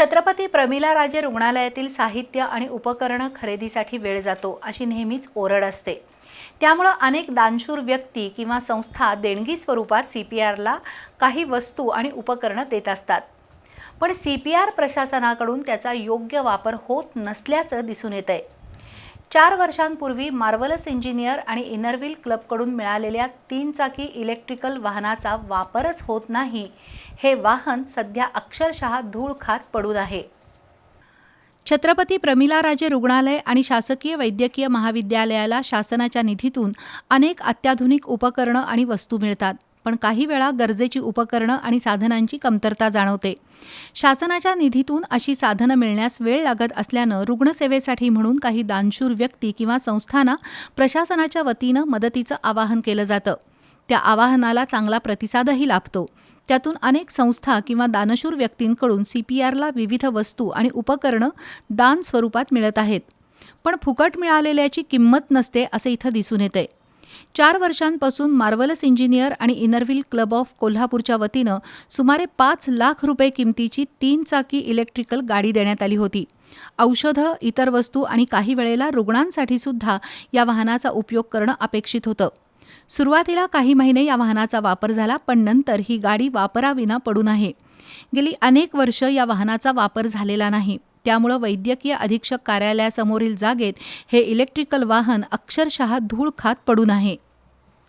छत्रपती प्रमिला राजे रुग्णालयातील साहित्य आणि उपकरणं खरेदीसाठी वेळ जातो अशी नेहमीच ओरड असते. त्यामुळं अनेक दानशूर व्यक्ती किंवा संस्था देणगी स्वरूपात सी पी आरला काही वस्तू आणि उपकरणं देत असतात. पण सी पी आर प्रशासनाकडून त्याचा योग्य वापर होत नसल्याचं दिसून येत आहे चार वर्षांपूर्वी मार्वलस इंजिनियर आणि इनरव्हील क्लबकडून मिळालेल्या तीन चाकी इलेक्ट्रिकल वाहनाचा वापरच होत नाही. हे वाहन सध्या अक्षरशः धूळ खात पडून आहे. छत्रपती प्रमिलाराजे रुग्णालय आणि शासकीय वैद्यकीय महाविद्यालयाला शासनाच्या निधीतून अनेक अत्याधुनिक उपकरणं आणि वस्तू मिळतात. पण काही वेळा गरजेची उपकरणं आणि साधनांची कमतरता जाणवते. शासनाच्या निधीतून अशी साधनं मिळण्यास वेळ लागत असल्यानं रुग्णसेवेसाठी म्हणून काही दानशूर व्यक्ती किंवा संस्थांना प्रशासनाच्या वतीनं मदतीचं आवाहन केलं जातं. त्या आवाहनाला चांगला प्रतिसादही लाभतो. त्यातून अनेक संस्था किंवा दानशूर व्यक्तींकडून सी पी आरला विविध वस्तू आणि उपकरणं दान स्वरूपात मिळत आहेत. पण फुकट मिळालेल्याची किंमत नसते असे इथं दिसून येते चार वर्षांपासून मार्वलस इंजिनियर आणि इनरव्हील क्लब ऑफ कोल्हापूरच्या वतीनं सुमारे पाच लाख रुपये किमतीची तीन चाकी इलेक्ट्रिकल गाडी देण्यात आली होती. औषधं इतर वस्तू आणि काही वेळेला रुग्णांसाठी सुद्धा या वाहनाचा उपयोग करणं अपेक्षित होतं. सुरुवातीला काही महिने या वाहनाचा वापर झाला पण नंतर ही गाडी वापराविना पडून आहे गेली अनेक वर्ष या वाहनाचा वापर झालेला नाही. त्यामुळं वैद्यकीय अधीक्षक कार्यालयासमोरील जागेत हे इलेक्ट्रिकल वाहन अक्षरशः धूळ खात पडून आहे.